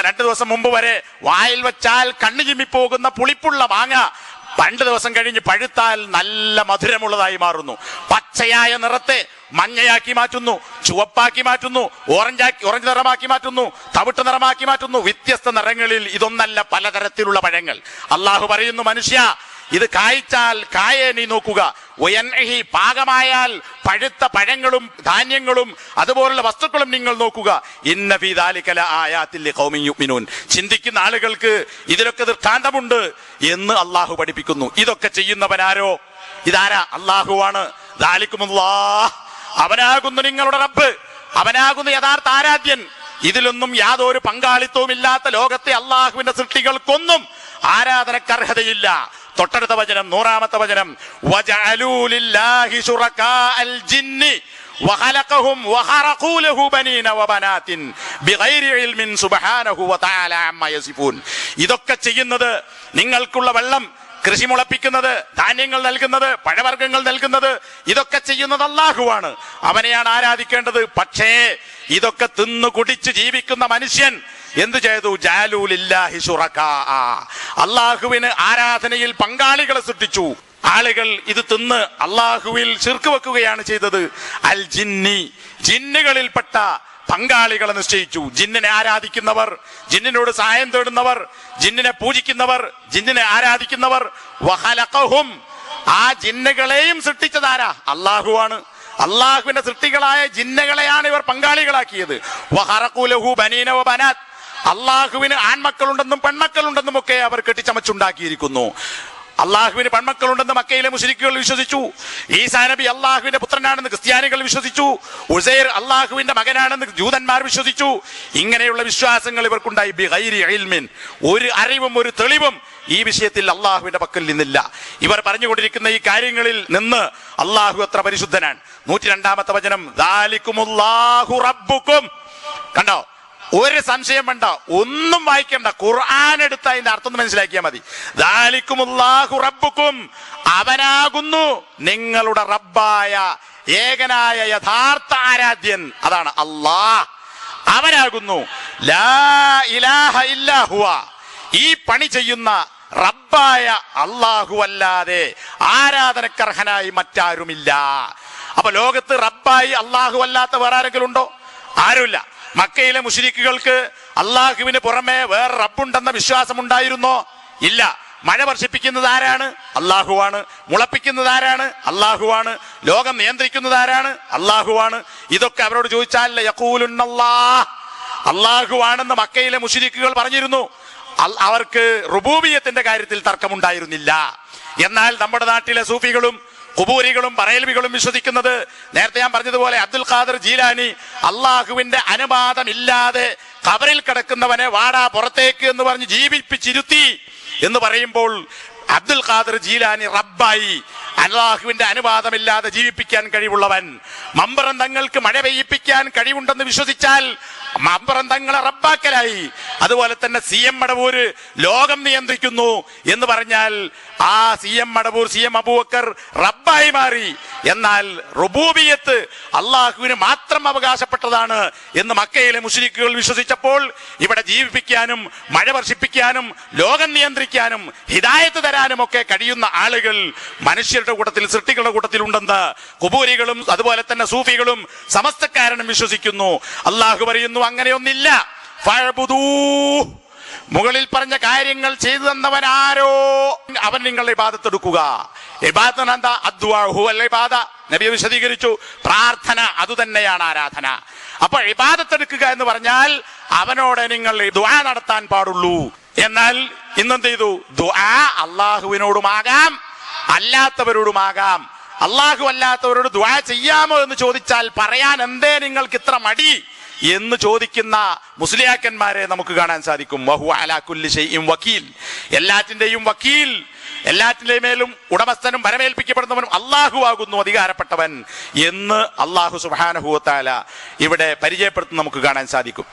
രണ്ടു ദിവസം മുമ്പ് വരെ വായിൽ വെച്ചാൽ കണ്ണു ചിമ്മിപ്പോകുന്ന പുളിപ്പുള്ള മാങ്ങ പണ്ട് ദിവസം കഴിഞ്ഞ് പഴുത്താൽ നല്ല മധുരമുള്ളതായി മാറുന്നു. പച്ചയായ നിറത്തെ മഞ്ഞയാക്കി മാറ്റുന്നു ചുവപ്പാക്കി മാറ്റുന്നു ഓറഞ്ചാക്കി ഓറഞ്ച് നിറമാക്കി മാറ്റുന്നു തവിട്ട് നിറമാക്കി മാറ്റുന്നു. വ്യത്യസ്ത നിറങ്ങളിൽ ഇതൊന്നല്ല പലതരത്തിലുള്ള പഴങ്ങൾ. അള്ളാഹു പറയുന്നു മനുഷ്യ ഇത് കായ്ച്ചാൽ കായെ നീ നോക്കുക. ഉയൻഹി പാകമായാൽ പഴുത്ത പഴങ്ങളും ധാന്യങ്ങളും അതുപോലുള്ള വസ്തുക്കളും നിങ്ങൾ നോക്കുക. ഇന്ന ഫീദാലിക്കല ആയാത്തിൽ കൗമിയുമിനൂൻ ചിന്തിക്കുന്ന ആളുകൾക്ക് ഇതിലൊക്കെ ദൃഷ്ടാന്തമുണ്ട് എന്ന് അള്ളാഹു പഠിപ്പിക്കുന്നു. ഇതൊക്കെ ചെയ്യുന്നവനാരോ? ഇതാരാ? അള്ളാഹുവാണ് ദാലിക്കുമുല്ലാ അവനാകുന്നു നിങ്ങളുടെ റബ്ബ്. അവനാകുന്നു യഥാർത്ഥ ആരാധ്യൻ. ഇതിലൊന്നും യാതൊരു പങ്കാളിത്തവും ഇല്ലാത്ത ലോകത്തെ അള്ളാഹുവിന്റെ സൃഷ്ടികൾക്കൊന്നും ആരാധനക്കർഹതയില്ല തൊട്ടടുത്ത വചനം നൂറാമത്തെ വചനം വജഅലൂ ലില്ലാഹി ശുറകാഅൽ ജിന്നി وخلقهم وخرقوا له بنين وبنات بغير علم سبحانه وتعالى عما يصفون ഇതൊക്കെ ചെയ്യുന്നത് നിങ്ങൾക്കുള്ള വെള്ളം കൃഷി മുളപ്പിക്കുന്നത് ധാന്യങ്ങൾ നൽകുന്നത് പഴവർഗ്ഗങ്ങൾ നൽകുന്നത് ഇതൊക്കെ ചെയ്യുന്നത് അള്ളാഹുവാണ് അവനെയാണ് ആരാധിക്കേണ്ടത് പക്ഷേ ഇതൊക്കെ തിന്നു കുടിച്ച് ജീവിക്കുന്ന മനുഷ്യൻ എന്തു ചെയ്തു? ജാലൂലില്ലാഹി അള്ളാഹുവിന് ആരാധനയിൽ പങ്കാളികളെ സൃഷ്ടിച്ചു. ആളുകൾ ഇത് തിന്ന് അള്ളാഹുവിൽ ചിർക്ക് വെക്കുകയാണ് ചെയ്തത്. അൽ ജിന്നി ജിന്നുകളിൽപ്പെട്ട പങ്കാളികളെ നിശ്ചയിച്ചു. ജിന്നിനെ ആരാധിക്കുന്നവർ ജിന്നിനോട് സഹായം തേടുന്നവർ ജിന്നിനെ പൂജിക്കുന്നവർ ജിന്നിനെ ആരാധിക്കുന്നവർ. വഹലഖഹും. ആ ജിന്നുകളെയും സൃഷ്ടിച്ചതാരാ അള്ളാഹുവാണ്. അള്ളാഹുവിന്റെ സൃഷ്ടികളായ ജിന്നകളെയാണ് ഇവർ പങ്കാളികളാക്കിയത്. വഹറക്കുലഹു ബനീനവ വ ബനാത്ത്. അള്ളാഹുവിന് ആൺമക്കളുണ്ടെന്നും പെൺമക്കളുണ്ടെന്നും ഒക്കെ അവർ കെട്ടിച്ചമച്ചുണ്ടാക്കിയിരിക്കുന്നു. അള്ളാഹുവിന് പെൺമക്കളുണ്ടെന്ന് മക്കയിലെ മുസ്ലിക്കുകൾ വിശ്വസിച്ചു. ഈ നബി അള്ളാഹുവിന്റെ പുത്രനാണെന്ന് ക്രിസ്ത്യാനികൾ വിശ്വസിച്ചു. ഉസൈർ അള്ളാഹുവിന്റെ മകനാണെന്ന് ജൂതന്മാർ വിശ്വസിച്ചു. ഇങ്ങനെയുള്ള വിശ്വാസങ്ങൾ ഇവർക്കുണ്ടായി ബിഗൈരി ഇൽമിൻ. ഒരു അറിവും ഒരു തെളിവും ഈ വിഷയത്തിൽ അള്ളാഹുവിന്റെ പക്കൽ നിന്നില്ല. ഇവർ പറഞ്ഞുകൊണ്ടിരിക്കുന്ന ഈ കാര്യങ്ങളിൽ നിന്ന് അള്ളാഹു എത്ര പരിശുദ്ധനാണ്. നൂറ്റി രണ്ടാമത്തെ വചനം കണ്ടോ? ഒരു സംശയം വേണ്ട. ഒന്നും വായിക്കണ്ട. ഖുർആൻ എടുത്ത് അതിന്റെ അർത്ഥം മനസ്സിലാക്കിയാൽ മതി. ദാലിക്കുമുല്ലാഹു റബ്ബുക്കും അവനാകുന്നു നിങ്ങളുടെ റബ്ബായ ഏകനായ യഥാർത്ഥ ആരാധ്യൻ. അതാണ് അള്ളാഹ്. അവനാകുന്നു. ഈ പണി ചെയ്യുന്ന റബ്ബായ അള്ളാഹു അല്ലാതെ ആരാധനക്കർഹനായി മറ്റാരുമില്ല. അപ്പൊ ലോകത്ത് റബ്ബായി അള്ളാഹു അല്ലാത്ത വേറെ ആരെങ്കിലും ഉണ്ടോ? ആരുമില്ല. മക്കയിലെ മുഷരിക്കുകൾക്ക് അള്ളാഹുവിന് പുറമെ വേറെ റബ്ബുണ്ടെന്ന വിശ്വാസം ഉണ്ടായിരുന്നോ ഇല്ല. മഴ വർഷിപ്പിക്കുന്നത് ആരാണ്? അള്ളാഹുവാണ്. മുളപ്പിക്കുന്നത് ആരാണ്? അള്ളാഹുവാണ്. ലോകം നിയന്ത്രിക്കുന്നത് ആരാണ്? അള്ളാഹുവാണ്. ഇതൊക്കെ അവരോട് ചോദിച്ചാൽ യക്കൂലുന്നല്ലാ അള്ളാഹുവാണെന്ന് മക്കയിലെ മുഷിരിക്കുകൾ പറഞ്ഞിരുന്നു. അവർക്ക് റുബൂബിയത്തിന്റെ കാര്യത്തിൽ തർക്കമുണ്ടായിരുന്നില്ല. എന്നാൽ നമ്മുടെ നാട്ടിലെ സൂഫികളും കുബൂരികളും പറയൽവികളും വിശ്വസിക്കുന്നത് നേരത്തെ ഞാൻ പറഞ്ഞതുപോലെ അബ്ദുൽ ഖാദർ ജീലാനി അള്ളാഹുവിന്റെ അനുവാദമില്ലാതെ കബറിൽ കിടക്കുന്നവനെ വാടാ പുറത്തേക്ക് എന്ന് പറഞ്ഞ് ജീവിപ്പിച്ചിരുത്തി എന്ന് പറയുമ്പോൾ അബ്ദുൽ ഖാദർ ജീലാനി റബ്ബായി അള്ളാഹുവിന്റെ അനുവാദമില്ലാതെ ജീവിപ്പിക്കാൻ കഴിവുള്ളവൻ. മമ്പറം തങ്ങൾക്ക് മഴ പെയ്യിപ്പിക്കാൻ കഴിവുണ്ടെന്ന് വിശ്വസിച്ചാൽ മമ്പറം തങ്ങളെ റബ്ബാക്കലായി. അതുപോലെ തന്നെ സി എം മടവൂര് ലോകം നിയന്ത്രിക്കുന്നു എന്ന് പറഞ്ഞാൽ ആ C M Madavoor C M Abubakar റബ്ബായി മാറി. എന്നാൽ റുബൂബിയത്ത് അള്ളാഹുവിന് മാത്രം അവകാശപ്പെട്ടതാണ് എന്ന് മക്കയിലെ മുസ്ലിക്കുകൾ വിശ്വസിച്ചപ്പോൾ ഇവിടെ ജീവിപ്പിക്കാനും മഴ വർഷിപ്പിക്കാനും ലോകം നിയന്ത്രിക്കാനും ഹിദായത്ത് തരാനും ഒക്കെ കഴിയുന്ന ആളുകൾ മനുഷ്യരുടെ കൂട്ടത്തിൽ സൃഷ്ടികളുടെ കൂട്ടത്തിൽ ഉണ്ടെന്ന് കുബൂരികളും അതുപോലെ തന്നെ സൂഫികളും സമസ്തക്കാരനും വിശ്വസിക്കുന്നു. അള്ളാഹു പറയുന്നു അങ്ങനെയൊന്നില്ല. മുകളിൽ പറഞ്ഞ കാര്യങ്ങൾ ചെയ്തു തന്നവൻ ആരോ? അവൻ നിങ്ങളുടെ ഇബാദത്ത് എടുക്കുക. ഇബാദ. നബി വിശദീകരിച്ചു. പ്രാർത്ഥന അതുതന്നെയാണ് ആരാധന. അപ്പോൾ ഇബാദത്ത് എടുക്കുക എന്ന് പറഞ്ഞാൽ അവനോട് നിങ്ങൾ ദുആ നടത്താൻ പാടുള്ളൂ. എന്നാൽ ഇന്നെന്ത് ചെയ്തു? ദുആ അള്ളാഹുവിനോടുമാകാം അല്ലാത്തവരോടുമാകാം. അള്ളാഹു അല്ലാത്തവരോട് ദ്വാ ചെയ്യാമോ എന്ന് ചോദിച്ചാൽ പറയാൻ എന്തേ നിങ്ങൾക്ക് ഇത്ര മടി എന്ന് ചോദിക്കുന്ന മുസ്ലിയാക്കന്മാരെ നമുക്ക് കാണാൻ സാധിക്കും. വഹു അലാ കുല്ലി ഷൈഇൻ വക്കീൽ. എല്ലാറ്റിന്റെയും വക്കീൽ എല്ലാറ്റിന്റെ മേലും ഉടമസ്ഥനും വരമേൽപ്പിക്കപ്പെടുന്നവനും അള്ളാഹു ആകുന്നു അധികാരപ്പെട്ടവൻ എന്ന് അള്ളാഹു സുബാനഹുവത്താല ഇവിടെ പരിചയപ്പെടുത്തുന്ന നമുക്ക് കാണാൻ സാധിക്കും.